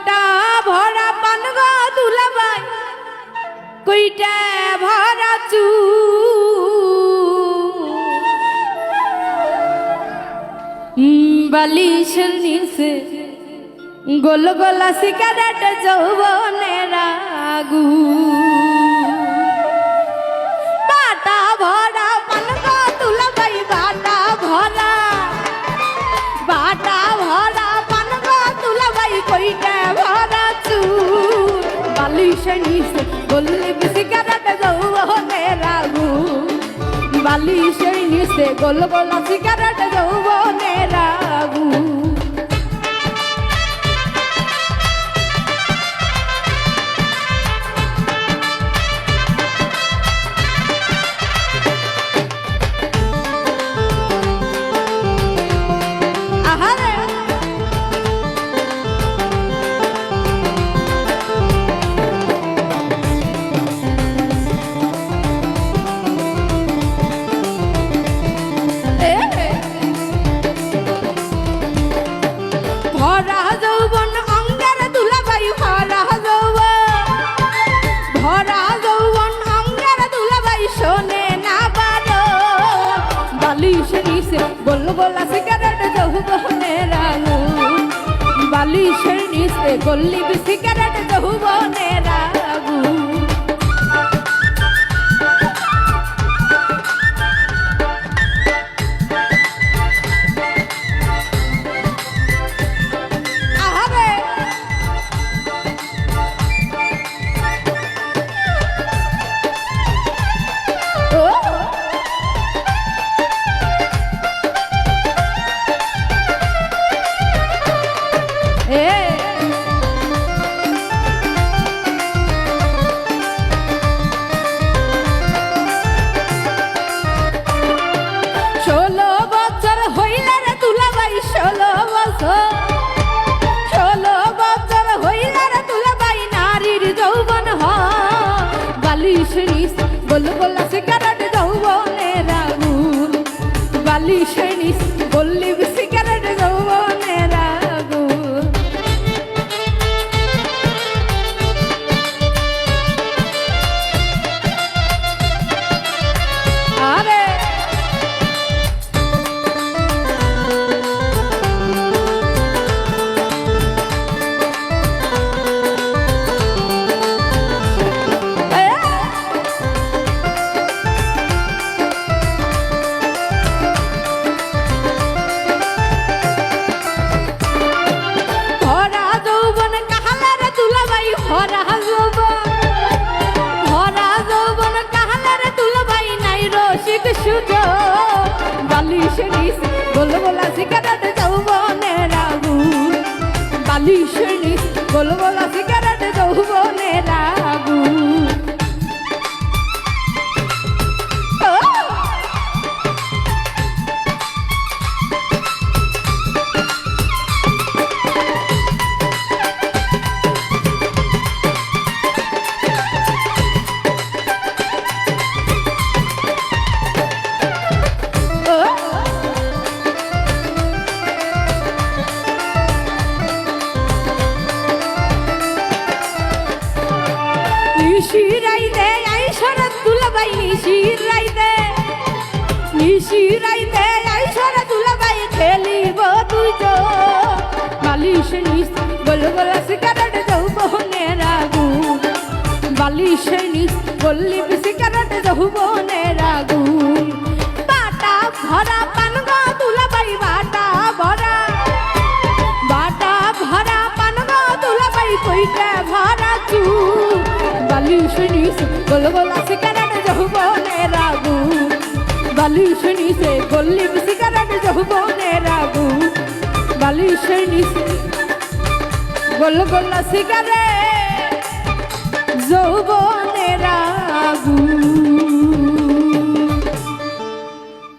কইটা ভরা পান দুলাবাই কইটা ভরা চু। বালিশের নিচে গোল গোলা সিগারেট যৌবনের আগু। নিচে গোল্লি সিগারেট যৌবনের আগু বালিশের নিচে গোল গোলা সিগারেট যৌবনের আগু আহারে নিচে গোল গোলা সিগারেট যৌবনের আগুন বালিশের নিচে গল্লি সিগারেট যৌবনের আগুন আহারে নিস গোল গোলা সিগারেট যৌবনের আগুন বালিশ বালিশে নিস গোল গোলা সিগারেট যৌবনের আগুন। বালিশে নিস গোল গোলা নিশিরাই দে আই শরৎ দুলাবাই নিশিরাই দে নিশিরাই দে আই শরৎ দুলাবাই খেলিব তুই তো বালিশ নিস গোল গোলা সিগারেট যৌবনের আগুন বালিশ নিস গল্লি সিগারেট যৌবনের আগুন বাটা ভরা পানগা নিস গোল গোলা সিগারেট যৌবনের আগুন বালিশ নিসে গল্লি সিগারেট যৌবনের আগুন বালিশ নিসে গোল গোলা সিগারেট যৌবনের আগুন